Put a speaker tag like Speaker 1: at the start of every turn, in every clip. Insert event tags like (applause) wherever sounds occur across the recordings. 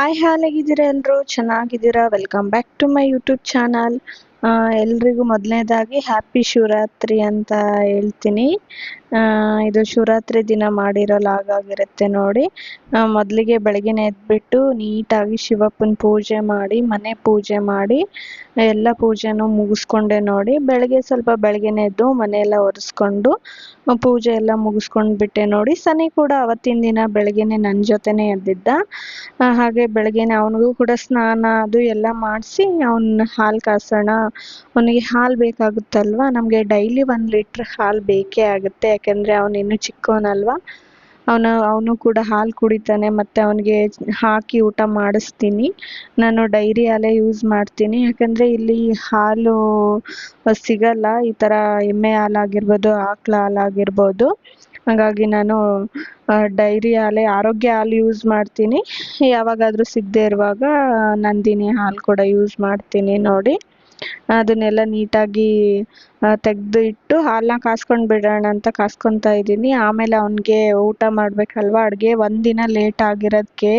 Speaker 1: Hi ಹಾಲಾಗಿದ್ದೀರಾ ಎಲ್ಲರೂ ಚೆನ್ನಾಗಿದ್ದೀರಾ? Welcome back to my YouTube channel ಎಲ್ರಿಗೂ ಮೊದಲನೇದಾಗಿ ಹ್ಯಾಪಿ ಶಿವರಾತ್ರಿ ಅಂತ ಹೇಳ್ತೀನಿ. ಇದು ಶಿವರಾತ್ರಿ ದಿನ ಮಾಡಿರೋ ಲಾಗ್ ಆಗಿರುತ್ತೆ ನೋಡಿ. ಮೊದಲಿಗೆ ಬೆಳಗ್ಗೆನೆ ಎದ್ಬಿಟ್ಟು ನೀಟಾಗಿ ಶಿವಪ್ಪನ ಪೂಜೆ ಮಾಡಿ, ಮನೆ ಪೂಜೆ ಮಾಡಿ, ಎಲ್ಲ ಪೂಜೆನೂ ಮುಗಿಸ್ಕೊಂಡೆ ನೋಡಿ. ಬೆಳಗ್ಗೆ ಸ್ವಲ್ಪ ಬೆಳಗ್ಗೆನೇ ಎದ್ದು ಮನೆಯೆಲ್ಲ ಒರೆಸ್ಕೊಂಡು, ಪೂಜೆ ಎಲ್ಲ ಮುಗಿಸ್ಕೊಂಡು ಬಿಟ್ಟೆ ನೋಡಿ. ಸನಿ ಕೂಡ ಅವತ್ತಿನ ದಿನ ಬೆಳಗ್ಗೆನೆ ನನ್ನ ಜೊತೆನೇ ಎದ್ದಿದ್ದ. ಹಾಗೆ ಬೆಳಗ್ಗೆನೆ ಅವನಿಗೂ ಕೂಡ ಸ್ನಾನ ಅದು ಎಲ್ಲ ಮಾಡಿಸಿ, ಅವನ ಹಾಲು ಕಾಸೋಣ, ಅವನಿಗೆ ಹಾಲು ಬೇಕಾಗುತ್ತಲ್ವ? ನಮಗೆ ಡೈಲಿ ಒಂದು ಲೀಟ್ರ್ ಹಾಲು ಬೇಕೇ ಆಗುತ್ತೆ. ಯಾಕೆಂದರೆ ಅವನು ಇನ್ನೂ ಚಿಕ್ಕವನಲ್ವಾ? ಅವನು ಅವನು ಕೂಡ ಹಾಲು ಕುಡಿತಾನೆ, ಮತ್ತು ಅವನಿಗೆ ಹಾಕಿ ಊಟ ಮಾಡಿಸ್ತೀನಿ. ನಾನು ಡೈರಿ ಹಾಲೇ ಯೂಸ್ ಮಾಡ್ತೀನಿ. ಯಾಕಂದರೆ ಇಲ್ಲಿ ಹಾಲು ಸಿಗಲ್ಲ. ಈ ಥರ ಎಮ್ಮೆ ಹಾಲಾಗಿರ್ಬೋದು, ಆಕಳ ಹಾಲಾಗಿರ್ಬೋದು. ಹಾಗಾಗಿ ನಾನು ಡೈರಿ ಹಾಲೇ, ಆರೋಗ್ಯ ಹಾಲು ಯೂಸ್ ಮಾಡ್ತೀನಿ. ಯಾವಾಗಾದರೂ ಸಿಗದೆ ಇರುವಾಗ ನಂದಿನಿ ಹಾಲು ಕೂಡ ಯೂಸ್ ಮಾಡ್ತೀನಿ ನೋಡಿ. ಅದನ್ನೆಲ್ಲ ನೀಟಾಗಿ ತೆಗೆದು ಇಟ್ಟು ಹಾಲನ್ನ ಕಾಸ್ಕೊಂಡು ಬಿಡೋಣ ಅಂತ ಕಾಸ್ಕೊತಾ ಇದ್ದೀನಿ. ಆಮೇಲೆ ಅವನಿಗೆ ಊಟ ಮಾಡಬೇಕಲ್ವಾ? ಅಡುಗೆ ಒಂದಿನ ಲೇಟ್ ಆಗಿರೋದಕ್ಕೆ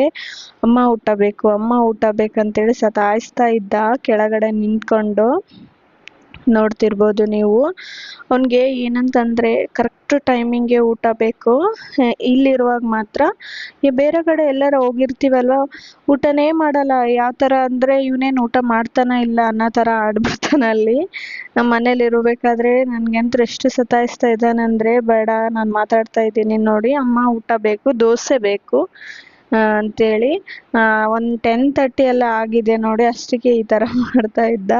Speaker 1: ಅಮ್ಮ ಊಟ ಬೇಕು, ಅಮ್ಮ ಊಟ ಬೇಕಂತೇಳಿ ಸತಾಯಿಸ್ತಾ ಇದ್ದ. ಕೆಳಗಡೆ ನಿಂತ್ಕೊಂಡು ನೋಡ್ತಿರ್ಬೋದು ನೀವು. ಅವನಿಗೆ ಏನಂತಂದರೆ ಕರೆಕ್ಟ್ ಟೈಮಿಂಗ್ಗೆ ಊಟ ಬೇಕು. ಇಲ್ಲಿರುವಾಗ ಮಾತ್ರ. ಈ ಬೇರೆ ಕಡೆ ಎಲ್ಲಾರ ಹೋಗಿರ್ತೀವಲ್ವ? ಊಟನೇ ಮಾಡಲ್ಲ. ಯಾವ ಥರ ಅಂದರೆ ಇವನೇನು ಊಟ ಮಾಡ್ತಾನ ಇಲ್ಲ ಅನ್ನೋ ಥರ ಆಡ್ಬಿಡ್ತಾನೆ ಅಲ್ಲಿ. ನಮ್ಮ ಮನೇಲಿ ಇರಬೇಕಾದ್ರೆ ನನಗಂತೂ ಎಷ್ಟು ಸತಾಯಿಸ್ತಾ ಇದ್ದಾನೆ ಅಂದರೆ ಬೇಡ, ನಾನು ಮಾತಾಡ್ತಾ ಇದ್ದೀನಿ ನೋಡಿ. ಅಮ್ಮ ಊಟ ಬೇಕು, ದೋಸೆ ಬೇಕು. ಅಂತೇಳಿ ಒಂದು ಟೆನ್ ತರ್ಟಿ ಎಲ್ಲ ಆಗಿದೆ ನೋಡಿ ಅಷ್ಟಕ್ಕೆ ಈ ಥರ (laughs) ಮಾಡ್ತಾ ಇದ್ದ.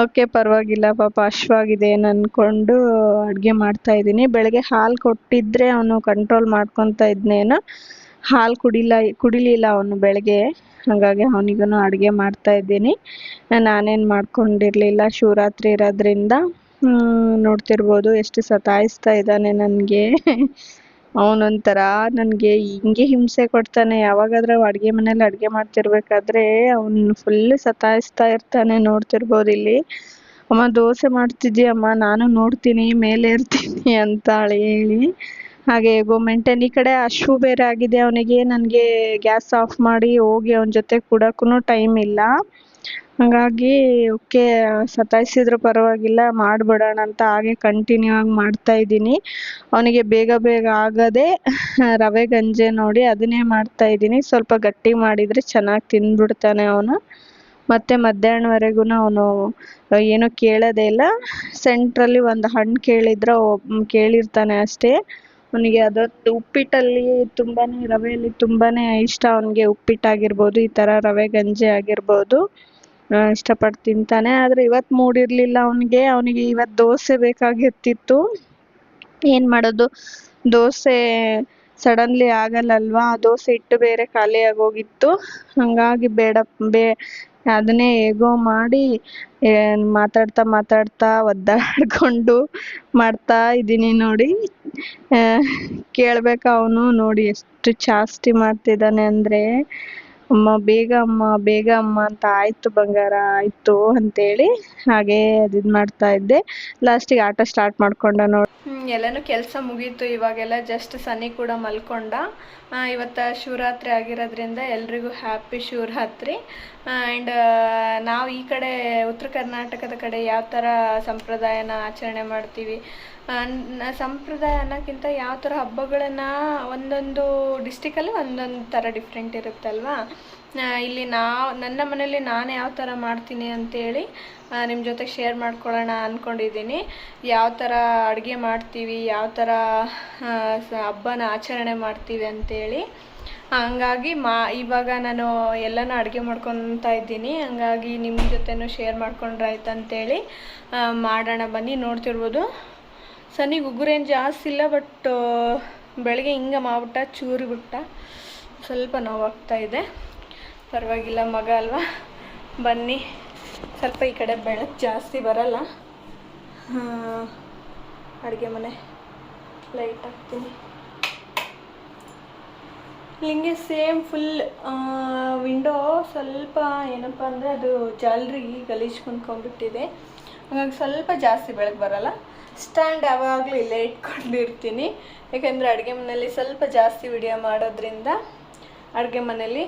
Speaker 1: ಓಕೆ ಪರವಾಗಿಲ್ಲ ಪಾಪ ಹಶ್ವಾಗಿದೆ ಏನು ಅಂದ್ಕೊಂಡು ಅಡುಗೆ ಮಾಡ್ತಾ ಇದ್ದೀನಿ. ಬೆಳಗ್ಗೆ ಹಾಲು ಕೊಟ್ಟಿದ್ರೆ ಅವನು ಕಂಟ್ರೋಲ್ ಮಾಡ್ಕೊತಾ ಇದ್ನೇನೋ ಹಾಲು ಕುಡಿಲ್ಲ ಕುಡಿಲಿಲ್ಲ ಅವನು ಬೆಳಗ್ಗೆ. ಹಾಗಾಗಿ ಅವನಿಗೂ ಅಡುಗೆ ಮಾಡ್ತಾ ಇದ್ದೀನಿ. ನಾನೇನು ಮಾಡ್ಕೊಂಡಿರಲಿಲ್ಲ, ಶಿವರಾತ್ರಿ ಇರೋದ್ರಿಂದ. ನೋಡ್ತಿರ್ಬೋದು, ಎಷ್ಟು ಸತಾಯಿಸ್ತಾ ಇದ್ದಾನೆ ನನಗೆ. (laughs) ಅವನೊಂಥರ ನನಗೆ ಹಿಂಗೆ ಹಿಂಸೆ ಕೊಡ್ತಾನೆ. ಯಾವಾಗಾದ್ರೂ ಅಡುಗೆ ಮನೇಲಿ ಅಡುಗೆ ಮಾಡ್ತಿರ್ಬೇಕಾದ್ರೆ ಅವನು ಫುಲ್ ಸತಾಯಿಸ್ತಾ ಇರ್ತಾನೆ ನೋಡ್ತಿರ್ಬೋದು ಇಲ್ಲಿ. ಅಮ್ಮ, ದೋಸೆ ಮಾಡ್ತಿದ್ದೀಯಮ್ಮ ನಾನು ನೋಡ್ತೀನಿ, ಮೇಲೆ ಇರ್ತೀನಿ (laughs) ಅಂತ ಹೇಳಿ. ಹಾಗೆ ಹೇಗೋ ಮೇಂಟೈನ್ ಈ ಕಡೆ ಅಶ್ವು ಬೇರೆ ಆಗಿದೆ. ಅವನಿಗೆ ನನಗೆ ಗ್ಯಾಸ್ ಆಫ್ ಮಾಡಿ ಹೋಗಿ ಅವನ ಜೊತೆ ಕೂಡಕ್ಕೂ ಟೈಮ್ ಇಲ್ಲ. ಹಾಗಾಗಿ ಓಕೆ, ಸತಾಯಿಸಿದ್ರು ಪರವಾಗಿಲ್ಲ, ಮಾಡಿಬಿಡೋಣ ಅಂತ ಹಾಗೆ ಕಂಟಿನ್ಯೂ ಆಗಿ ಮಾಡ್ತಾ ಇದ್ದೀನಿ. ಅವನಿಗೆ ಬೇಗ ಬೇಗ ಆಗದೆ ರವೆ ಗಂಜಿ ನೋಡಿ ಅದನ್ನೇ ಮಾಡ್ತಾ ಇದ್ದೀನಿ. ಸ್ವಲ್ಪ ಗಟ್ಟಿ ಮಾಡಿದರೆ ಚೆನ್ನಾಗಿ ತಿಂದ್ಬಿಡ್ತಾನೆ ಅವನು. ಮತ್ತು ಮಧ್ಯಾಹ್ನವರೆಗೂ ಅವನು ಏನೂ ಕೇಳೋದೇ ಇಲ್ಲ. ಸೆಂಟ್ರಲ್ಲಿ ಒಂದು ಹಣ್ಣು ಕೇಳಿದ್ರೆ ಕೇಳಿರ್ತಾನೆ ಅಷ್ಟೇ. ಅವನಿಗೆ ಅದೊಂದು ಉಪ್ಪಿಟ್ಟಲ್ಲಿ ತುಂಬಾ ರವೆಯಲ್ಲಿ ತುಂಬಾ ಇಷ್ಟ. ಅವನಿಗೆ ಉಪ್ಪಿಟ್ಟಾಗಿರ್ಬೋದು, ಈ ಥರ ರವೆ ಗಂಜಿ ಆಗಿರ್ಬೋದು. ಇಷ್ಟಪಟ್ಟು ತಿಂತಾನೆ. ಆದರೆ ಇವತ್ತು ಮೂಡಿರಲಿಲ್ಲ ಅವನಿಗೆ. ಅವನಿಗೆ ಇವತ್ತು ದೋಸೆ ಬೇಕಾಗಿರ್ತಿತ್ತು. ಏನು ಮಾಡೋದು? ದೋಸೆ ಸಡನ್ಲಿ ಆಗಲ್ಲಲ್ವಾ? ದೋಸೆ ಹಿಟ್ಟು ಬೇರೆ ಖಾಲಿ ಆಗೋಗಿತ್ತು. ಹಾಗಾಗಿ ಬೇಡ, ಬೇ, ಅದನ್ನೇ ಹೇಗೋ ಮಾಡಿ ಮಾತಾಡ್ತಾ ಮಾತಾಡ್ತಾ ಒದ್ದಾಡ್ಕೊಂಡು ಮಾಡ್ತಾ ಇದ್ದೀನಿ ನೋಡಿ. ಕೇಳಬೇಕು ಅವನು ನೋಡಿ ಎಷ್ಟು ಜಾಸ್ತಿ ಮಾಡ್ತಿದ್ದಾನೆ ಅಂದರೆ. ಅಮ್ಮ, ಬೇಗ ಅಮ್ಮ ಬೇಗ ಅಮ್ಮ ಅಂತ ಆಯ್ತು ಬಂಗಾರ, ಆಯ್ತು ಅಂತೇಳಿ ಹಾಗೆ ಅದು ಮಾಡ್ತಾ ಇದ್ದೆ. ಲಾಸ್ಟಿಗೆ ಆಟ ಸ್ಟಾರ್ಟ್ ಮಾಡ್ಕೊಂಡ ನೋಡಿ ಎಲ್ಲನೂ ಕೆಲಸ ಮುಗೀತು. ಇವಾಗೆಲ್ಲ ಜಸ್ಟ್ ಸನಿ ಕೂಡ ಮಲ್ಕೊಂಡ. ಇವತ್ತು ಶಿವರಾತ್ರಿ ಆಗಿರೋದ್ರಿಂದ ಎಲ್ರಿಗೂ ಹ್ಯಾಪಿ ಶಿವರಾತ್ರಿ. ಆ್ಯಂಡ್ ನಾವು ಈ ಕಡೆ ಉತ್ತರ ಕರ್ನಾಟಕದ ಕಡೆ ಯಾವ ಥರ ಸಂಪ್ರದಾಯನ ಆಚರಣೆ ಮಾಡ್ತೀವಿ? ಸಂಪ್ರದಾಯ ಅನ್ನೋಕ್ಕಿಂತ ಯಾವ ಥರ ಹಬ್ಬಗಳನ್ನು ಒಂದೊಂದು ಡಿಸ್ಟಿಕಲ್ಲಿ ಒಂದೊಂದು ಥರ ಡಿಫ್ರೆಂಟ್ ಇರುತ್ತಲ್ವಾ? ಇಲ್ಲಿ ನಾವು, ನನ್ನ ಮನೇಲಿ ನಾನು ಯಾವ ಥರ ಮಾಡ್ತೀನಿ ಅಂತೇಳಿ ನಿಮ್ಮ ಜೊತೆ ಶೇರ್ ಮಾಡ್ಕೊಳ್ಳೋಣ ಅಂದ್ಕೊಂಡಿದ್ದೀನಿ ಯಾವ ಥರ ಅಡುಗೆ ಮಾಡ್ತೀವಿ, ಯಾವ ಥರ ಹಬ್ಬನ ಆಚರಣೆ ಮಾಡ್ತೀವಿ ಅಂತೇಳಿ. ಹಂಗಾಗಿ ಮಾ, ಇವಾಗ ನಾನು ಎಲ್ಲನೂ ಅಡುಗೆ ಮಾಡ್ಕೊತಾ ಇದ್ದೀನಿ. ಹಂಗಾಗಿ ನಿಮ್ಮ ಜೊತೆನೂ ಶೇರ್ ಮಾಡ್ಕೊಂಡ್ರೆ ಆಯ್ತು ಅಂತೇಳಿ ಮಾಡೋಣ ಬನ್ನಿ, ನೋಡ್ತಿರ್ಬೋದು. ಸನಿಗೆ ಉಗುರೇನು ಜಾಸ್ತಿ ಇಲ್ಲ ಬಟ್ ಬೆಳಗ್ಗೆ ಹಿಂಗೆ ಮಾಡ್ಬಿಟ್ಟ, ಚೂರಿ ಬಿಟ್ಟ. ಸ್ವಲ್ಪ ನೋವಾಗ್ತಾ ಇದೆ. ಪರವಾಗಿಲ್ಲ ಮಗ ಅಲ್ವಾ? ಬನ್ನಿ. ಸ್ವಲ್ಪ ಈ ಕಡೆ ಬೆಳಕು ಜಾಸ್ತಿ ಬರಲ್ಲ. ಅಡುಗೆ ಮನೆ. ಲೈಟ್ ಹಾಕ್ತೀನಿ. ಹಿಂಗೆ ಸೇಮ್ ಫುಲ್ ವಿಂಡೋ ಸ್ವಲ್ಪ ಏನಪ್ಪ ಅಂದರೆ ಅದು ಜಾಲ್ರಿ ಗಲೀಜು ಕುಂದ್ಕೊಂಡ್ಬಿಟ್ಟಿದೆ ಹಾಗಾಗಿ ಸ್ವಲ್ಪ ಜಾಸ್ತಿ ಬೆಳಕು ಬರಲ್ಲ. ಸ್ಟ್ಯಾಂಡ್ ಯಾವಾಗಲೂ ಇಲ್ಲೇ ಇಟ್ಕೊಂಡಿರ್ತೀನಿ. ಯಾಕೆಂದರೆ ಅಡುಗೆ ಮನೆಯಲ್ಲಿ ಸ್ವಲ್ಪ ಜಾಸ್ತಿ ವಿಡಿಯೋ ಮಾಡೋದ್ರಿಂದ ಅಡುಗೆ ಮನೆಯಲ್ಲಿ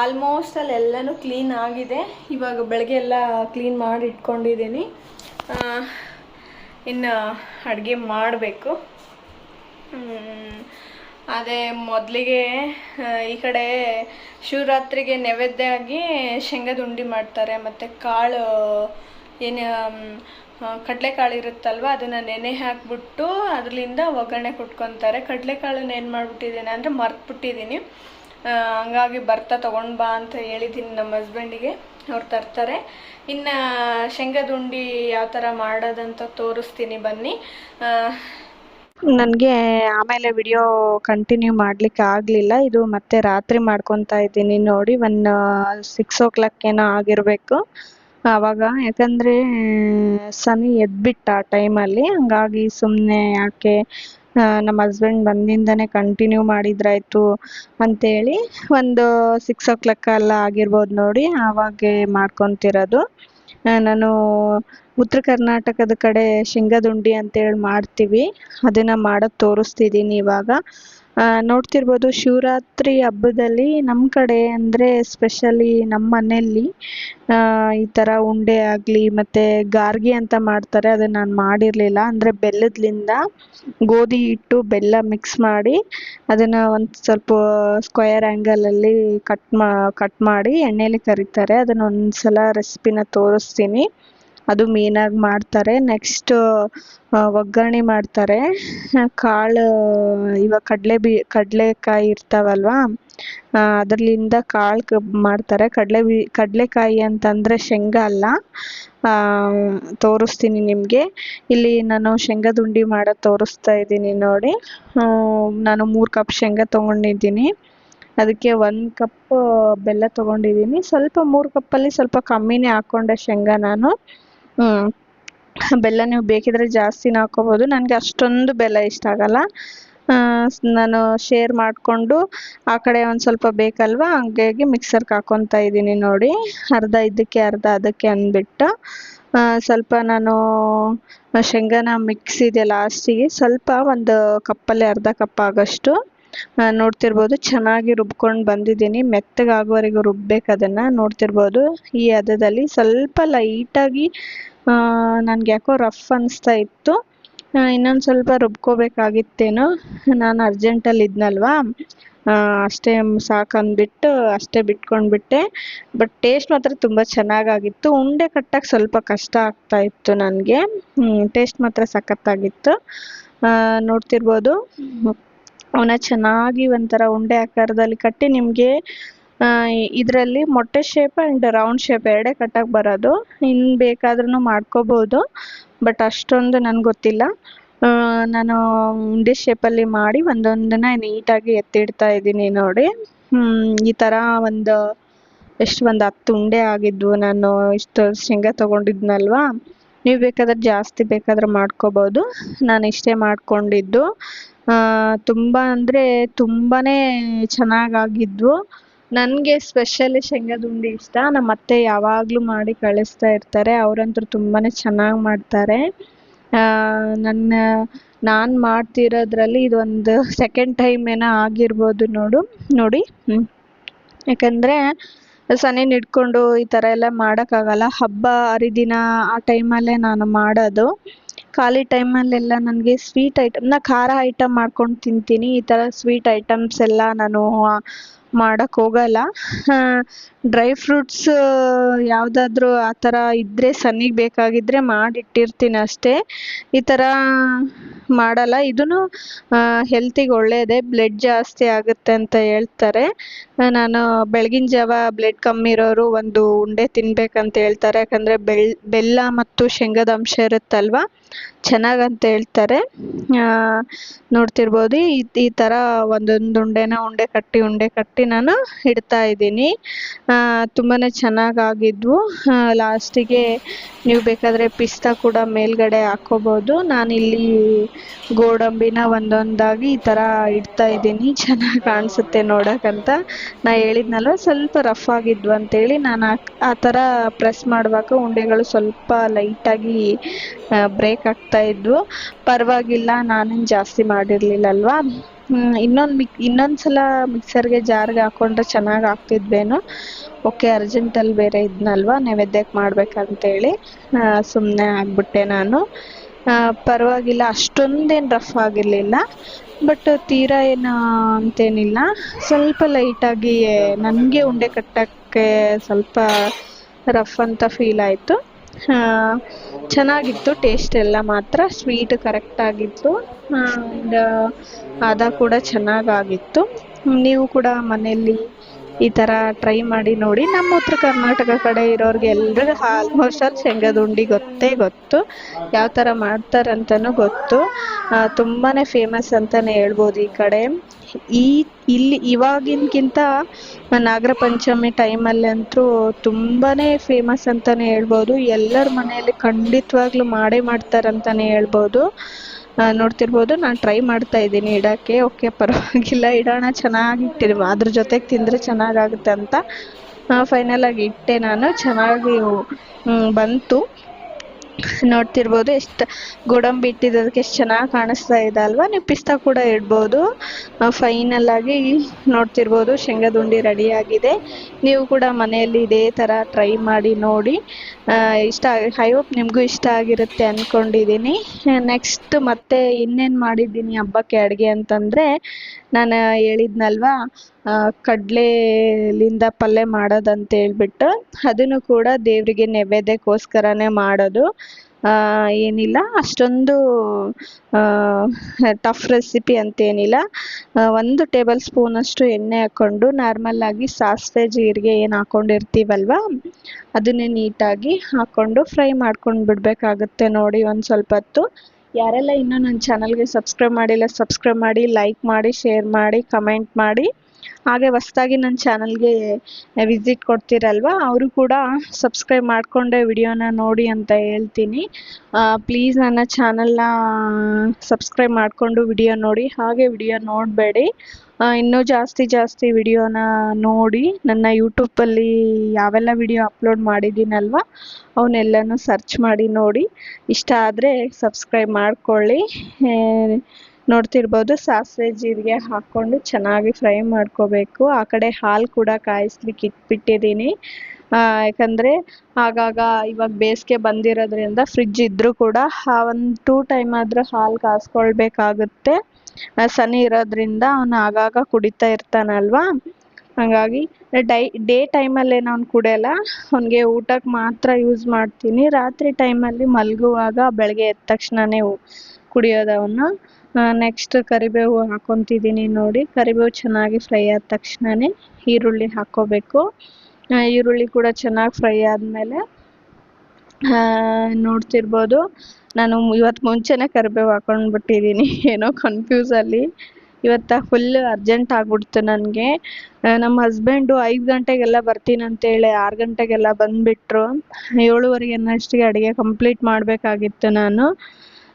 Speaker 1: ಆಲ್ಮೋಸ್ಟ್ ಅಲ್ಲಿ ಎಲ್ಲನೂ ಕ್ಲೀನ್ ಆಗಿದೆ. ಇವಾಗ ಬೆಳಗ್ಗೆ ಎಲ್ಲ ಕ್ಲೀನ್ ಮಾಡಿ ಇಟ್ಕೊಂಡಿದ್ದೀನಿ. ಇನ್ನು ಅಡುಗೆ ಮಾಡಬೇಕು. ಅದೇ ಮೊದಲಿಗೆ ಈ ಕಡೆ ಶಿವರಾತ್ರಿಗೆ ನೈವೇದ್ಯ ಆಗಿ ಶೇಂಗದ ಉಂಡಿ ಮಾಡ್ತಾರೆ, ಮತ್ತು ಕಾಳು, ಏನು ಕಡಲೆಕಾಳು ಇರುತ್ತಲ್ವ, ಅದನ್ನು ನೆನೆ ಹಾಕ್ಬಿಟ್ಟು ಅದರಿಂದ ಒಗ್ಗರಣೆ ಕೊಟ್ಕೊತಾರೆ. ಕಡಲೆಕಾಳನ್ನ ಏನು ಮಾಡಿಬಿಟ್ಟಿದ್ದೀನಿ ಅಂದರೆ ಮರ್ತ್ಬಿಟ್ಟಿದ್ದೀನಿ. ಹಂಗಾಗಿ ಬರ್ತಾ ತೊಗೊಂಡು ಬಾ ಅಂತ ಹೇಳಿದ್ದೀನಿ ನಮ್ಮ ಹಸ್ಬೆಂಡಿಗೆ ಅವ್ರು ತರ್ತಾರೆ. ಇನ್ನು ಶೇಂಗದ ಉಂಡೆ ಯಾವ ಥರ ಮಾಡೋದಂತ ತೋರಿಸ್ತೀನಿ ಬನ್ನಿ. ನನಗೆ ಆಮೇಲೆ ವಿಡಿಯೋ ಕಂಟಿನ್ಯೂ ಮಾಡಲಿಕ್ಕೆ ಆಗಲಿಲ್ಲ. ಇದು ಮತ್ತೆ ರಾತ್ರಿ ಮಾಡ್ಕೊತಾ ಇದ್ದೀನಿ ನೋಡಿ. ಒನ್ ಸಿಕ್ಸ್ ಓ ಕ್ಲಾಕ್ ಏನೋ ಆಗಿರಬೇಕು. ಆವಾಗ ಯಾಕಂದರೆ, ಸನಿ ಎದ್ಬಿಟ್ಟ ಆ ಟೈಮಲ್ಲಿ ಹಂಗಾಗಿ ಸುಮ್ಮನೆ ಯಾಕೆ ನಮ್ಮ ಹಸ್ಬೆಂಡ್ ಬಂದಿಂದನೇ ಕಂಟಿನ್ಯೂ ಮಾಡಿದ್ರಾಯ್ತು ಅಂತೇಳಿ ಒಂದು ಸಿಕ್ಸ್ ಓ ಕ್ಲಾಕ್ ಎಲ್ಲ ಆಗಿರ್ಬೋದು ನೋಡಿ ಆವಾಗೆ ಮಾಡ್ಕೊತಿರೋದು. ನಾನು ಉತ್ತರ ಕರ್ನಾಟಕದ ಕಡೆ ಶೇಂಗದ ಉಂಡೆ ಅಂತೇಳಿ ಮಾಡ್ತೀವಿ. ಅದನ್ನು ಮಾಡೋದು ತೋರಿಸ್ತಿದ್ದೀನಿ ಇವಾಗ. ನೋಡ್ತಿರ್ಬೋದು ಶಿವರಾತ್ರಿ ಹಬ್ಬದಲ್ಲಿ ನಮ್ಮ ಕಡೆ ಅಂದರೆ ಸ್ಪೆಷಲಿ ನಮ್ಮ ಮನೆಯಲ್ಲಿ ಈ ಥರ ಉಂಡೆ ಆಗಲಿ ಮತ್ತು ಗಾರ್ಗಿ ಅಂತ ಮಾಡ್ತಾರೆ, ಅದನ್ನು ನಾನು ಮಾಡಿರಲಿಲ್ಲ. ಅಂದರೆ ಬೆಲ್ಲದ್ಲಿಂದ ಗೋಧಿ ಹಿಟ್ಟು, ಬೆಲ್ಲ ಮಿಕ್ಸ್ ಮಾಡಿ ಅದನ್ನು ಒಂದು ಸ್ವಲ್ಪ ಸ್ಕ್ವಯರ್ ಆ್ಯಂಗಲಲ್ಲಿ ಕಟ್ ಮಾ ಕಟ್ ಮಾಡಿ ಎಣ್ಣೆಲಿ ಕರಿತಾರೆ. ಅದನ್ನು ಒಂದು ಸಲ ರೆಸಿಪಿನ ತೋರಿಸ್ತೀನಿ. ಅದು ಮೀನಾಗಿ ಮಾಡ್ತಾರೆ. ನೆಕ್ಸ್ಟ್ ಒಗ್ಗರಣೆ ಮಾಡ್ತಾರೆ. ಕಾಳು ಇವಾಗ ಕಡಲೆ ಬೀ, ಕಡಲೆಕಾಯಿ ಇರ್ತಾವಲ್ವಾ? ಅದರಿಂದ ಕಾಳು ಮಾಡ್ತಾರೆ. ಕಡಲೆ ಬೀ, ಕಡಲೆಕಾಯಿ ಅಂತಂದರೆ ಶೇಂಗಾ ಅಲ್ಲ. ತೋರಿಸ್ತೀನಿ ನಿಮಗೆ. ಇಲ್ಲಿ ನಾನು ಶೇಂಗದ ಉಂಡೆ ಮಾಡೋದು ತೋರಿಸ್ತಾ ಇದ್ದೀನಿ ನೋಡಿ. ನಾನು ಮೂರು ಕಪ್ ಶೇಂಗಾ ತೊಗೊಂಡಿದ್ದೀನಿ. ಅದಕ್ಕೆ ಒಂದು ಕಪ್ ಬೆಲ್ಲ ತೊಗೊಂಡಿದ್ದೀನಿ. ಸ್ವಲ್ಪ ಮೂರು ಕಪ್ಪಲ್ಲಿ ಸ್ವಲ್ಪ ಕಮ್ಮಿನೇ ಹಾಕ್ಕೊಂಡೆ ಶೇಂಗಾ ನಾನು. ಬೆಲ್ಲ ನೀವು ಬೇಕಿದ್ರೆ ಜಾಸ್ತಿನೂ ಹಾಕ್ಕೋಬೋದು ನನಗೆ ಅಷ್ಟೊಂದು ಬೆಲ್ಲ ಇಷ್ಟ ಆಗಲ್ಲ. ನಾನು ಶೇರ್ ಮಾಡಿಕೊಂಡು ಆ ಕಡೆ ಒಂದು ಸ್ವಲ್ಪ ಬೇಕಲ್ವಾ, ಹಂಗಾಗಿ ಮಿಕ್ಸರ್ಗೆ ಹಾಕ್ಕೊತಾ ಇದ್ದೀನಿ ನೋಡಿ. ಅರ್ಧ ಇದಕ್ಕೆ ಅರ್ಧ ಅದಕ್ಕೆ ಅಂದ್ಬಿಟ್ಟು. ಸ್ವಲ್ಪ ನಾನು ಶೇಂಗಾನ ಮಿಕ್ಸ್ ಇದೆ ಲಾಸ್ಟಿಗೆ ಸ್ವಲ್ಪ ಒಂದು ಕಪ್ಪಲ್ಲಿ, ಅರ್ಧ ಕಪ್ ಆಗೋಷ್ಟು. ನೋಡ್ತಿರ್ಬೋದು. ಚೆನ್ನಾಗಿ ರುಬ್ಕೊಂಡು ಬಂದಿದ್ದೀನಿ. ಮೆತ್ತಗಾಗೋವರೆಗೂ ರುಬ್ಬೇಕು ಅದನ್ನು. ನೋಡ್ತಿರ್ಬೋದು. ಈ ಹದದಲ್ಲಿ ಸ್ವಲ್ಪ ಲೈಟಾಗಿ ನನಗೆ ಯಾಕೋ ರಫ್ ಅನಿಸ್ತಾ ಇತ್ತು. ಇನ್ನೊಂದು ಸ್ವಲ್ಪ ರುಬ್ಕೋಬೇಕಾಗಿತ್ತೇನೋ. ನಾನು ಅರ್ಜೆಂಟಲ್ಲಿ ಇದ್ನಲ್ವಾ? ಅಷ್ಟೇ ಸಾಕು ಅಂದ್ಬಿಟ್ಟು ಅಷ್ಟೇ ಬಿಟ್ಕೊಂಡ್ಬಿಟ್ಟೆ. ಬಟ್ ಟೇಸ್ಟ್ ಮಾತ್ರ ತುಂಬ ಚೆನ್ನಾಗಾಗಿತ್ತು. ಉಂಡೆ ಕಟ್ಟಕ್ಕೆ ಸ್ವಲ್ಪ ಕಷ್ಟ ಆಗ್ತಾ ಇತ್ತು ನನಗೆ. ಟೇಸ್ಟ್ ಮಾತ್ರ ಸಖತ್ತಾಗಿತ್ತು. ನೋಡ್ತಿರ್ಬೋದು. ಅವನ್ನ ಚೆನ್ನಾಗಿ ಒಂಥರ ಉಂಡೆ ಆಕಾರದಲ್ಲಿ ಕಟ್ಟಿ ನಿಮಗೆ ಇದರಲ್ಲಿ ಮೊಟ್ಟೆ ಶೇಪ್ ಆ್ಯಂಡ್ ರೌಂಡ್ ಶೇಪ್ ಎರಡೇ ಕಟ್ಟಕ್ಕೆ ಬರೋದು. ಇನ್ನು ಬೇಕಾದ್ರೂ ಮಾಡ್ಕೋಬೋದು ಬಟ್ ಅಷ್ಟೊಂದು ನನಗೆ ಗೊತ್ತಿಲ್ಲ. ನಾನು ಉಂಡೆ ಶೇಪಲ್ಲಿ ಮಾಡಿ ಒಂದೊಂದನ್ನ ನೀಟಾಗಿ ಎತ್ತಿಡ್ತಾ ಇದ್ದೀನಿ ನೋಡಿ. ಈ ಥರ ಒಂದು, ಎಷ್ಟು ಒಂದು ಹತ್ತು ಉಂಡೆ ಆಗಿದ್ವು ನಾನು ಇಷ್ಟು ಶೇಂಗಾ ತೊಗೊಂಡಿದ್ನಲ್ವಾ? ನೀವು ಬೇಕಾದ್ರೆ ಜಾಸ್ತಿ ಬೇಕಾದ್ರೆ ಮಾಡ್ಕೋಬೋದು. ನಾನು ಇಷ್ಟೇ ಮಾಡ್ಕೊಂಡಿದ್ದು. ಆ, ತುಂಬ ಅಂದರೆ ತುಂಬಾ ಚೆನ್ನಾಗಾಗಿದ್ವು ನನಗೆ ಸ್ಪೆಷಲಿ ಶೇಂಗಾದ ಉಂಡೆ ಇಷ್ಟ. ನಮ್ಮ ಅತ್ತೆ ಯಾವಾಗಲೂ ಮಾಡಿ ಕಳಿಸ್ತಾ ಇರ್ತಾರೆ. ಅವರಂತೂ ತುಂಬಾ ಚೆನ್ನಾಗಿ ಮಾಡ್ತಾರೆ. ನನ್ನ ನಾನು ಮಾಡ್ತಿರೋದ್ರಲ್ಲಿ ಇದೊಂದು ಸೆಕೆಂಡ್ ಟೈಮ್ ಏನೋ ಆಗಿರ್ಬೋದು ನೋಡು ನೋಡಿ. ಯಾಕಂದರೆ ಸನೇನ ಹಿಡ್ಕೊಂಡು ಈ ಥರ ಎಲ್ಲ ಮಾಡೋಕ್ಕಾಗಲ್ಲ. ಹಬ್ಬ, ಹರಿದಿನ ಆ ಟೈಮಲ್ಲೇ ನಾನು ಮಾಡೋದು. ಖಾಲಿ ಟೈಮಲ್ಲೆಲ್ಲ ನನಗೆ ಸ್ವೀಟ್ ಐಟಮ್ ನಾ ಖಾರ ಐಟಮ್ ಮಾಡ್ಕೊಂಡು ತಿಂತೀನಿ. ಈ ಥರ ಸ್ವೀಟ್ ಐಟಮ್ಸ್ ಎಲ್ಲ ನಾನು ಮಾಡೋಕ್ಕೆ ಹೋಗಲ್ಲ. ಡ್ರೈ ಫ್ರೂಟ್ಸ್ ಯಾವುದಾದ್ರೂ ಆ ಥರ ಇದ್ದರೆ ಸನ್ನಿಗೆ ಬೇಕಾಗಿದ್ದರೆ ಮಾಡಿಟ್ಟಿರ್ತೀನಿ ಅಷ್ಟೇ. ಈ ಥರ ಮಾಡಲ್ಲ. ಇದೂ ಹೆಲ್ತಿಗೆ ಒಳ್ಳೆಯದೇ ಬ್ಲಡ್ ಜಾಸ್ತಿ ಆಗುತ್ತೆ ಅಂತ ಹೇಳ್ತಾರೆ. ನಾನು ಬೆಳಗಿನ ಜಾವ ಬ್ಲಡ್ ಕಮ್ಮಿ ಇರೋರು ಒಂದು ಉಂಡೆ ತಿನ್ಬೇಕಂತ ಹೇಳ್ತಾರೆ. ಯಾಕಂದರೆ ಬೆಳ್, ಬೆಲ್ಲ ಮತ್ತು ಶೇಂಗದ ಅಂಶ ಇರುತ್ತಲ್ವ? ಚೆನ್ನಾಗಂತ ಹೇಳ್ತಾರೆ. ನೋಡ್ತಿರ್ಬೋದು. ಈ ಈ ಥರ ಒಂದೊಂದು ಉಂಡೆನ ಉಂಡೆ ಕಟ್ಟಿ ಉಂಡೆ ಕಟ್ಟಿ ನಾನು ಇಡ್ತಾ ಇದ್ದೀನಿ. ತುಂಬಾ ಚೆನ್ನಾಗಾಗಿದ್ವು. ಲಾಸ್ಟಿಗೆ ನೀವು ಬೇಕಾದರೆ ಪಿಸ್ತಾ ಕೂಡ ಮೇಲ್ಗಡೆ ಹಾಕ್ಕೋಬೋದು ನಾನಿಲ್ಲಿ ಗೋಡಂಬಿನ ಒಂದೊಂದಾಗಿ ಈ ಥರ ಇಡ್ತಾ ಇದ್ದೀನಿ. ಚೆನ್ನಾಗಿ ಕಾಣಿಸುತ್ತೆ ನೋಡೋಕ್ಕಂತ. ನಾ ಹೇಳಿದ್ನಲ್ವ, ಸ್ವಲ್ಪ ರಫ್ ಆಗಿದ್ವು ಅಂತೇಳಿ. ನಾನು ಆ ಥರ ಪ್ರೆಸ್ ಮಾಡುವಾಗ ಉಂಡೆಗಳು ಸ್ವಲ್ಪ ಲೈಟಾಗಿ ಬ್ರೇಕ್ ಆಗ್ತಾ ಇದ್ವು. ಪರವಾಗಿಲ್ಲ, ನಾನೇನು ಜಾಸ್ತಿ ಮಾಡಿರಲಿಲ್ಲಲ್ವಾ. ಇನ್ನೊಂದು ಮಿಕ್ ಇನ್ನೊಂದು ಸಲ ಮಿಕ್ಸರ್ಗೆ ಜಾರ್ಗೆ ಹಾಕೊಂಡ್ರೆ ಚೆನ್ನಾಗಿ ಆಗ್ತಿದ್ವೇನೋ? ಓಕೆ ಅರ್ಜೆಂಟಲ್ಲಿ ಬೇರೆ ಇದ್ನಲ್ವ? ನೈವೇದ್ಯಕ್ಕೆ ಮಾಡ್ಬೇಕಂತೇಳಿ ಸುಮ್ಮನೆ ಆಗ್ಬಿಟ್ಟೆ ನಾನು. ಪರವಾಗಿಲ್ಲ, ಅಷ್ಟೊಂದೇನು ರಫ್ ಆಗಿರಲಿಲ್ಲ. ಬಟ್ ತೀರಾ ಏನು ಅಂತೇನಿಲ್ಲ. ಸ್ವಲ್ಪ ಲೈಟಾಗಿ ನನಗೆ ಉಂಡೆ ಕಟ್ಟೋಕ್ಕೆ ಸ್ವಲ್ಪ ರಫ್ ಅಂತ ಫೀಲ್ ಆಯಿತು. ಚೆನ್ನಾಗಿತ್ತು ಟೇಸ್ಟ್ ಎಲ್ಲ ಮಾತ್ರ ಸ್ವೀಟ್ ಕರೆಕ್ಟಾಗಿತ್ತು ಆ್ಯಂಡ್ ಹದ ಕೂಡ ಚೆನ್ನಾಗಾಗಿತ್ತು. ನೀವು ಕೂಡ ಮನೆಯಲ್ಲಿ ಈ ಥರ ಟ್ರೈ ಮಾಡಿ ನೋಡಿ. ನಮ್ಮ ಉತ್ತರ ಕರ್ನಾಟಕ ಕಡೆ ಇರೋರಿಗೆ ಎಲ್ರಿಗೂ ಆಲ್ಮೋಸ್ಟ್ ಆಲ್ ಶೇಂಗದ ಉಂಡೆ ಗೊತ್ತೇ ಗೊತ್ತು. ಯಾವ ಥರ ಮಾಡ್ತಾರಂತನೂ ಗೊತ್ತು. ತುಂಬಾ ಫೇಮಸ್ ಅಂತಲೇ ಹೇಳ್ಬೋದು ಈ ಕಡೆ. ಈ ಇಲ್ಲಿ ಇವಾಗಿನ್ಕಿಂತ ನಾಗರ ಪಂಚಮಿ ಟೈಮಲ್ಲಿ ಅಂತೂ ತುಂಬಾನೇ ಫೇಮಸ್ ಅಂತಾನೆ ಹೇಳ್ಬೋದು. ಎಲ್ಲರ ಮನೆಯಲ್ಲಿ ಖಂಡಿತವಾಗ್ಲೂ ಮಾಡೇ ಮಾಡ್ತಾರಂತಾನೆ ಹೇಳ್ಬೋದು. ನೋಡ್ತಿರ್ಬೋದು, ನಾನು ಟ್ರೈ ಮಾಡ್ತಾ ಇದ್ದೀನಿ. ಇಡೋಕ್ಕೆ ಓಕೆ ಪರವಾಗಿಲ್ಲ. ಇಡೋಣ ಚೆನ್ನಾಗಿ ಇಟ್ಟಿದ್ದೀನಿ ಅದ್ರ ಜೊತೆಗೆ ತಿಂದರೆ ಚೆನ್ನಾಗಾಗುತ್ತೆ ಅಂತ ಫೈನಲಾಗಿ ಇಟ್ಟೆ ನಾನು. ಚೆನ್ನಾಗಿ ಬಂತು. (laughs) ನೋಡ್ತಿರ್ಬೋದು. ಎಷ್ಟು ಗೋಡಂಬಿ ಇಟ್ಟಿದ್ದಕ್ಕೆ ಎಷ್ಟು ಚೆನ್ನಾಗಿ ಕಾಣಿಸ್ತಾ ಇದೆ ಅಲ್ವಾ? ನೀವು ಪಿಸ್ತಾ ಕೂಡ ಇಡ್ಬೋದು. ಫೈನಲ್ ಆಗಿ ನೋಡ್ತಿರ್ಬೋದು. ಶೇಂಗಾದ ಉಂಡೆ ರೆಡಿ ಆಗಿದೆ. ನೀವು ಕೂಡ ಮನೆಯಲ್ಲಿ ಇದೇ ಥರ ಟ್ರೈ ಮಾಡಿ ನೋಡಿ. ಇಷ್ಟ ಐ ಹೋಪ್ ನಿಮಗೂ ಇಷ್ಟ ಆಗಿರುತ್ತೆ ಅಂದ್ಕೊಂಡಿದ್ದೀನಿ ನೆಕ್ಸ್ಟ್ ಮತ್ತೆ ಇನ್ನೇನು ಮಾಡಿದ್ದೀನಿ ಹಬ್ಬಕ್ಕೆ ಅಡುಗೆ ಅಂತಂದರೆ, ನಾನು ಹೇಳಿದ್ನಲ್ವಾ ಕಡಲೆಲಿಂದ ಪಲ್ಯ ಮಾಡೋದಂತ ಹೇಳ್ಬಿಟ್ಟು ಅದನ್ನು ಕೂಡ ದೇವರಿಗೆ ನೈವೇದ್ಯಕ್ಕೋಸ್ಕರನೇ ಮಾಡೋದು. ಏನಿಲ್ಲ, ಅಷ್ಟೊಂದು ಟಫ್ ರೆಸಿಪಿ ಅಂತೇನಿಲ್ಲ. ಒಂದು ಟೇಬಲ್ ಸ್ಪೂನಷ್ಟು ಎಣ್ಣೆ ಹಾಕ್ಕೊಂಡು ನಾರ್ಮಲ್ಲಾಗಿ ಸಾಸಿವೆ, ಜೀರಿಗೆ ಏನು ಹಾಕ್ಕೊಂಡಿರ್ತೀವಲ್ವ ಅದನ್ನೇ ನೀಟಾಗಿ ಹಾಕ್ಕೊಂಡು ಫ್ರೈ ಮಾಡ್ಕೊಂಡು ಬಿಡಬೇಕಾಗುತ್ತೆ ನೋಡಿ ಒಂದು ಸ್ವಲ್ಪ ಹೊತ್ತು ಯಾರೆಲ್ಲ ಇನ್ನೂ ನನ್ನ ಚಾನಲ್ಗೆ ಸಬ್ಸ್ಕ್ರೈಬ್ ಮಾಡಿಲ್ಲ ಸಬ್ಸ್ಕ್ರೈಬ್ ಮಾಡಿ ಲೈಕ್ ಮಾಡಿ ಶೇರ್ ಮಾಡಿ ಕಮೆಂಟ್ ಮಾಡಿ. ಹಾಗೆ ಹೊಸ್ದಾಗಿ ನನ್ನ ಚಾನಲ್ಗೆ ವಿಸಿಟ್ ಕೊಡ್ತೀರಲ್ವ? ಅವರು ಕೂಡ ಸಬ್ಸ್ಕ್ರೈಬ್ ಮಾಡಿಕೊಂಡೆ ವಿಡಿಯೋನ ನೋಡಿ ಅಂತ ಹೇಳ್ತೀನಿ. ಪ್ಲೀಸ್ ನನ್ನ ಚಾನಲ್ನ ಸಬ್ಸ್ಕ್ರೈಬ್ ಮಾಡಿಕೊಂಡು ವಿಡಿಯೋ ನೋಡಿ. ಹಾಗೆ ವಿಡಿಯೋ ನೋಡಬೇಡಿ. ಇನ್ನೂ ಜಾಸ್ತಿ ಜಾಸ್ತಿ ವಿಡಿಯೋನ ನೋಡಿ. ನನ್ನ ಯೂಟ್ಯೂಬಲ್ಲಿ ಯಾವೆಲ್ಲ ವಿಡಿಯೋ ಅಪ್ಲೋಡ್ ಮಾಡಿದ್ದೀನಲ್ವ, ಅವನ್ನೆಲ್ಲನೂ ಸರ್ಚ್ ಮಾಡಿ ನೋಡಿ. ಇಷ್ಟ ಆದರೆ ಸಬ್ಸ್ಕ್ರೈಬ್ ಮಾಡ್ಕೊಳ್ಳಿ. ನೋಡ್ತಿರ್ಬೋದು, ಸಾಸಿವೆ ಜೀರಿಗೆ ಹಾಕ್ಕೊಂಡು ಚೆನ್ನಾಗಿ ಫ್ರೈ ಮಾಡ್ಕೋಬೇಕು. ಆ ಕಡೆ ಹಾಲು ಕೂಡ ಕಾಯಿಸ್ಲಿಕ್ಕೆ ಇಟ್ಬಿಟ್ಟಿದ್ದೀನಿ. ಯಾಕಂದರೆ ಆಗಾಗ ಇವಾಗ ಬೇಸಿಗೆ ಬಂದಿರೋದ್ರಿಂದ ಫ್ರಿಜ್ ಇದ್ದರೂ ಕೂಡ ಒಂದು ಟೂ ಟೈಮ್ ಆದರೂ ಹಾಲು ಕಾಸ್ಕೊಳ್ಬೇಕಾಗುತ್ತೆ. ಸನಿ ಇರೋದ್ರಿಂದ ಅವನು ಆಗಾಗ ಕುಡಿತಾ ಇರ್ತಾನಲ್ವಾ? ಹಾಗಾಗಿ ಡೈ, ಡೇ ಟೈಮಲ್ಲಿ ಏನು ಅವ್ನು ಕುಡಿಯಲ್ಲ, ಅವನಿಗೆ ಊಟಕ್ಕೆ ಮಾತ್ರ ಯೂಸ್ ಮಾಡ್ತೀನಿ. ರಾತ್ರಿ ಟೈಮಲ್ಲಿ ಮಲಗುವಾಗ ಬೆಳಗ್ಗೆ ಎದ್ದ ತಕ್ಷಣನೇ ಕುಡಿಯೋದು ಅವನು ನೆಕ್ಸ್ಟ್ ಕರಿಬೇವು ಹಾಕೊತಿದ್ದೀನಿ ನೋಡಿ. ಕರಿಬೇವು ಚೆನ್ನಾಗಿ ಫ್ರೈ ಆದ ತಕ್ಷಣವೇ ಈರುಳ್ಳಿ ಹಾಕ್ಕೋಬೇಕು ಈರುಳ್ಳಿ ಕೂಡ ಚೆನ್ನಾಗಿ ಫ್ರೈ ಆದಮೇಲೆ ನೋಡ್ತಿರ್ಬೋದು. ನಾನು ಇವತ್ತು ಮುಂಚೆನೇ ಕರಿಬೇವು ಹಾಕೊಂಡ್ಬಿಟ್ಟಿದ್ದೀನಿ (laughs) ಏನೋ ಕನ್ಫ್ಯೂಸಲ್ಲಿ ಇವತ್ತು ಫುಲ್ ಅರ್ಜೆಂಟ್ ಆಗ್ಬಿಡ್ತು ನನಗೆ. ನಮ್ಮ ಹಸ್ಬೆಂಡು ಐದು ಗಂಟೆಗೆಲ್ಲ ಬರ್ತೀನಿ ಅಂತೇಳಿ ಆರು ಗಂಟೆಗೆಲ್ಲ ಬಂದುಬಿಟ್ರು. ಏಳುವರೆಗೆ ಅನ್ನೋಷ್ಟಿಗೆ ಅಡುಗೆ ಕಂಪ್ಲೀಟ್ ಮಾಡಬೇಕಾಗಿತ್ತು ನಾನು.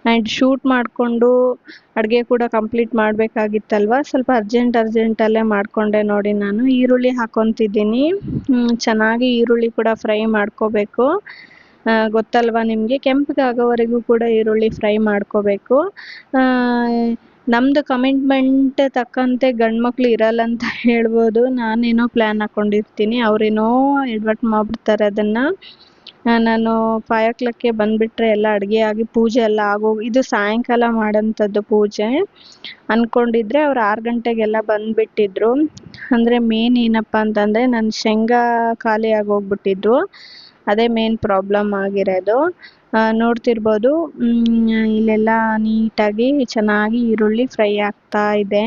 Speaker 1: ಆ್ಯಂಡ್ ಶೂಟ್ ಮಾಡಿಕೊಂಡು ಅಡುಗೆ ಕೂಡ ಕಂಪ್ಲೀಟ್ ಮಾಡಬೇಕಾಗಿತ್ತಲ್ವ? ಸ್ವಲ್ಪ ಅರ್ಜೆಂಟ್ ಅರ್ಜೆಂಟಲ್ಲೇ ಮಾಡಿಕೊಂಡೆ ನೋಡಿ ನಾನು. ಈರುಳ್ಳಿ ಹಾಕ್ಕೊತಿದ್ದೀನಿ ಚೆನ್ನಾಗಿ ಈರುಳ್ಳಿ ಕೂಡ ಫ್ರೈ ಮಾಡ್ಕೋಬೇಕು. ಗೊತ್ತಲ್ವಾ ನಿಮಗೆ? ಕೆಂಪಗಾಗೋವರೆಗೂ ಕೂಡ ಈರುಳ್ಳಿ ಫ್ರೈ ಮಾಡ್ಕೋಬೇಕು. ನಮ್ಮದು ಕಮಿಟ್ಮೆಂಟ್ ತಕ್ಕಂತೆ ಗಂಡು ಮಕ್ಕಳು ಇರಲ್ಲ ಅಂತ (laughs) ಹೇಳ್ಬೋದು. ನಾನೇನೋ ಪ್ಲ್ಯಾನ್ ಹಾಕ್ಕೊಂಡಿರ್ತೀನಿ ಅವರೇನೋ ಎಡ್ವರ್ಟ್ ಮಾಡಿಬಿಡ್ತಾರೆ ಅದನ್ನು. ನಾನು ಫೈವ್ ಓ ಕ್ಲಾಕ್ಗೆ ಬಂದುಬಿಟ್ರೆ ಎಲ್ಲ ಅಡುಗೆ ಆಗಿ ಪೂಜೆ ಎಲ್ಲ ಆಗೋಗಿ, ಇದು ಸಾಯಂಕಾಲ ಮಾಡೋಂಥದ್ದು ಪೂಜೆ. ಅಂದ್ಕೊಂಡಿದ್ರೆ ಅವ್ರು ಆರು ಗಂಟೆಗೆಲ್ಲ ಬಂದುಬಿಟ್ಟಿದ್ರು. ಅಂದರೆ ಮೇನ್ ಏನಪ್ಪ ಅಂತಂದರೆ ನನ್ನ ಶೇಂಗಾ ಖಾಲಿ ಆಗೋಗ್ಬಿಟ್ಟಿದ್ವು ಅದೇ ಮೇನ್ ಪ್ರಾಬ್ಲಮ್ ಆಗಿರೋದು. ನೋಡ್ತಿರ್ಬೋದು. ಇಲ್ಲೆಲ್ಲ ನೀಟಾಗಿ ಚೆನ್ನಾಗಿ ಈರುಳ್ಳಿ ಫ್ರೈ ಆಗ್ತಾ ಇದೆ.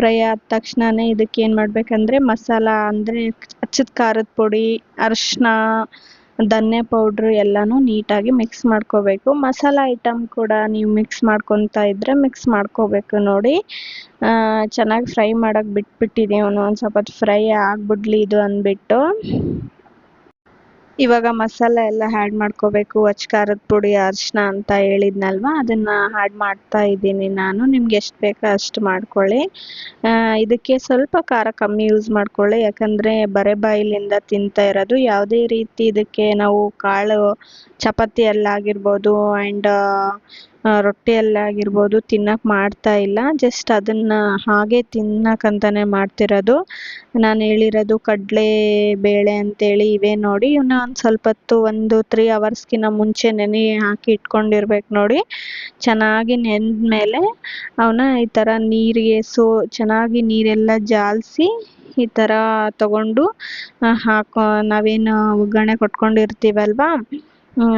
Speaker 1: ಫ್ರೈ ಆದ ತಕ್ಷಣನೇ ಇದಕ್ಕೆ ಏನು ಮಾಡಬೇಕಂದ್ರೆ ಮಸಾಲ ಅಂದರೆ ಹಚ್ಚಿದ ಖಾರದ ಪುಡಿ, ಅರಿಶಿನ, ಧನ್ಯ ಪೌಡ್ರು ಎಲ್ಲನೂ ನೀಟಾಗಿ ಮಿಕ್ಸ್ ಮಾಡ್ಕೋಬೇಕು. ಮಸಾಲ ಐಟಮ್ ಕೂಡ ನೀವು ಮಿಕ್ಸ್ ಮಾಡ್ಕೊತಾ ಇದ್ದರೆ ಮಿಕ್ಸ್ ಮಾಡ್ಕೋಬೇಕು ನೋಡಿ. ಚೆನ್ನಾಗಿ ಫ್ರೈ ಮಾಡೋಕ್ಕೆ ಬಿಟ್ಬಿಟ್ಟಿದ್ದೀವಿ ಒಂದು ಸ್ವಲ್ಪ ಫ್ರೈ ಆಗಿಬಿಡ್ಲಿ ಇದು ಅಂದ್ಬಿಟ್ಟು. ಇವಾಗ ಮಸಾಲೆ ಎಲ್ಲ ಆ್ಯಡ್ ಮಾಡ್ಕೋಬೇಕು ಅಚ್ಚ ಖಾರದ ಪುಡಿ ಅರಿಶಿನ ಅಂತ ಹೇಳಿದ್ನಲ್ವ? ಅದನ್ನು ಆ್ಯಡ್ ಮಾಡ್ತಾ ಇದ್ದೀನಿ ನಾನು. ನಿಮ್ಗೆ ಎಷ್ಟು ಬೇಕೋ ಅಷ್ಟು ಮಾಡ್ಕೊಳ್ಳಿ. ಇದಕ್ಕೆ ಸ್ವಲ್ಪ ಖಾರ ಕಮ್ಮಿ ಯೂಸ್ ಮಾಡ್ಕೊಳ್ಳಿ. ಯಾಕಂದರೆ ಬರೆ ಬಾಯಿಲಿಂದ ತಿಂತಾ ಇರೋದು. ಯಾವುದೇ ರೀತಿ ಇದಕ್ಕೆ ನಾವು ಕಾಳು ಚಪಾತಿಯಲ್ಲಾಗಿರ್ಬೋದು ಆ್ಯಂಡ್ ರೊಟ್ಟಿಯಲ್ಲಾಗಿರ್ಬೋದು ತಿನ್ನಕ್ಕೆ ಮಾಡ್ತಾ ಇಲ್ಲ. ಜಸ್ಟ್ ಅದನ್ನು ಹಾಗೆ ತಿನ್ನಕ್ಕಂತಾನೆ ಮಾಡ್ತಿರೋದು. ನಾನು ಹೇಳಿರೋದು ಕಡಲೆ ಬೇಳೆ ಅಂತೇಳಿ ಇವೆ ನೋಡಿ. ಇವನ್ನ ಒಂದು ಸ್ವಲ್ಪ ಹೊತ್ತು ಒಂದು ತ್ರೀ ಅವರ್ಸ್ಗಿನ್ನ ಮುಂಚೆ ನೆನೆ ಹಾಕಿ ಇಟ್ಕೊಂಡಿರ್ಬೇಕು ನೋಡಿ. ಚೆನ್ನಾಗಿ ನೆಂದಮೇಲೆ ಅವನ್ನ ಈ ಥರ ನೀರಿಗೆ ಸೋ, ಚೆನ್ನಾಗಿ ನೀರೆಲ್ಲ ಜಾಲಿಸಿ ಈ ಥರ ತಗೊಂಡು ಹಾಕೋ, ನಾವೇನು ಒಗ್ಗರಣೆ ಕೊಟ್ಕೊಂಡಿರ್ತೀವಲ್ವ?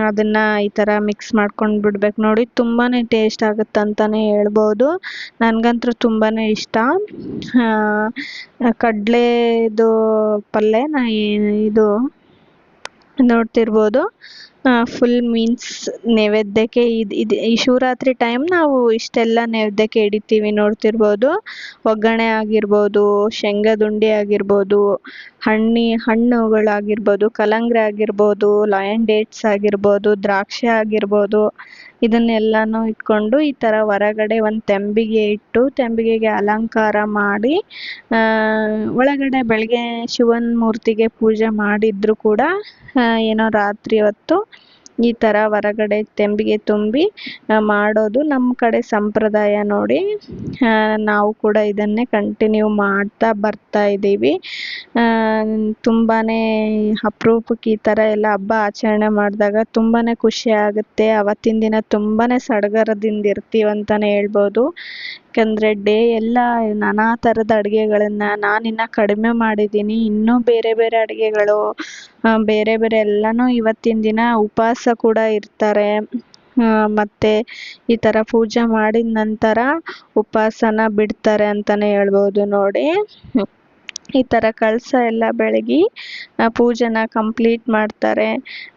Speaker 1: ಅದನ್ನ ಈ ಥರ ಮಿಕ್ಸ್ ಮಾಡ್ಕೊಂಡು ಬಿಡ್ಬೇಕು. ನೋಡಿ ತುಂಬಾ ಟೇಸ್ಟ್ ಆಗುತ್ತೆ ಅಂತಲೇ ಹೇಳ್ಬೋದು. ನನಗಂತೂ ತುಂಬಾ ಇಷ್ಟ. ಕಡಲೆದು ಪಲ್ಯ ನಾ ಇದು ನೋಡ್ತಿರ್ಬೋದು. ಫುಲ್ ಮೀನ್ಸ್ ನೈವೇದ್ಯಕ್ಕೆ ಇದು ಇದು, ಈ ಶಿವರಾತ್ರಿ ಟೈಮ್ ನಾವು ಇಷ್ಟೆಲ್ಲ ನೈವೇದ್ಯಕ್ಕೆ ಇಡಿತೀವಿ ನೋಡ್ತಿರ್ಬೋದು, ಒಗ್ಗರಣೆ ಆಗಿರ್ಬೋದು ಶೇಂಗದುಂಡೆ ಆಗಿರ್ಬೋದು, ಹಣ್ಣಿ, ಹಣ್ಣುಗಳಾಗಿರ್ಬೋದು, ಕಲ್ಲಂಗಡಿ ಆಗಿರ್ಬೋದು ಲಯನ್ ಡೇಟ್ಸ್ ಆಗಿರ್ಬೋದು, ದ್ರಾಕ್ಷಿ ಆಗಿರ್ಬೋದು, ಇದನ್ನೆಲ್ಲನೂ ಇಟ್ಕೊಂಡು ಈ ಥರ ಹೊರಗಡೆ ಒಂದು ತೆಂಬಿಗೆ ಇಟ್ಟು, ತೆಂಬಿಗೆಗೆ ಅಲಂಕಾರ ಮಾಡಿ ಒಳಗಡೆ ಬೆಳಗ್ಗೆ ಶಿವನ ಮೂರ್ತಿಗೆ ಪೂಜೆ ಮಾಡಿದರೂ ಕೂಡ ಏನೋ ರಾತ್ರಿ ಹೊತ್ತು ಈ ಥರ ಹೊರಗಡೆ ತೆಂಬಿಗೆ ತುಂಬಿ ಮಾಡೋದು ನಮ್ಮ ಕಡೆ ಸಂಪ್ರದಾಯ ನೋಡಿ. ನಾವು ಕೂಡ ಇದನ್ನೇ ಕಂಟಿನ್ಯೂ ಮಾಡ್ತಾ ಬರ್ತಾ ಇದ್ದೀವಿ. ತುಂಬಾ ಅಪರೂಪಕ್ಕೆ ಈ ಥರ ಎಲ್ಲ ಹಬ್ಬ ಆಚರಣೆ ಮಾಡಿದಾಗ ತುಂಬಾ ಖುಷಿ ಆಗುತ್ತೆ. ಅವತ್ತಿನ ದಿನ ತುಂಬಾ ಸಡಗರದಿಂದ ಇರ್ತೀವಿ ಅಂತಲೇ ಹೇಳ್ಬೋದು. ಯಾಕಂದರೆ ಡೇ ಎಲ್ಲ ನಾನಾ ಥರದ ಅಡುಗೆಗಳನ್ನು ನಾನಿನ್ನು ಕಡಿಮೆ ಮಾಡಿದ್ದೀನಿ. ಇನ್ನೂ ಬೇರೆ ಬೇರೆ ಅಡುಗೆಗಳು ಬೇರೆ ಬೇರೆ ಎಲ್ಲನೂ ಇವತ್ತಿನ ದಿನ ಉಪವಾಸ ಕೂಡ ಇರ್ತಾರೆ. ಮತ್ತು ಈ ಥರ ಪೂಜೆ ಮಾಡಿದ ನಂತರ ಉಪವಾಸನ ಬಿಡ್ತಾರೆ ಅಂತಲೇ ಹೇಳ್ಬೋದು ನೋಡಿ. ಈ ಥರ ಕಳಸ ಎಲ್ಲ ಬೆಳಗಿ ಪೂಜೆನ ಕಂಪ್ಲೀಟ್ ಮಾಡ್ತಾರೆ.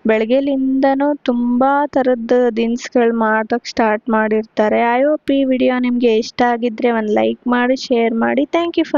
Speaker 1: ಬೆಳಗ್ಗೆಲಿಂದನೂ ತುಂಬ ಥರದ್ದು ದಿನ್ಸ್ಗಳು ಮಾಡೋಕ್ಕೆ ಸ್ಟಾರ್ಟ್ ಮಾಡಿರ್ತಾರೆ. ಐ ಹೋಪ್ ಈ ವಿಡಿಯೋ ನಿಮಗೆ ಇಷ್ಟ ಆಗಿದ್ದರೆ ಒಂದು ಲೈಕ್ ಮಾಡಿ ಶೇರ್ ಮಾಡಿ. Thank you for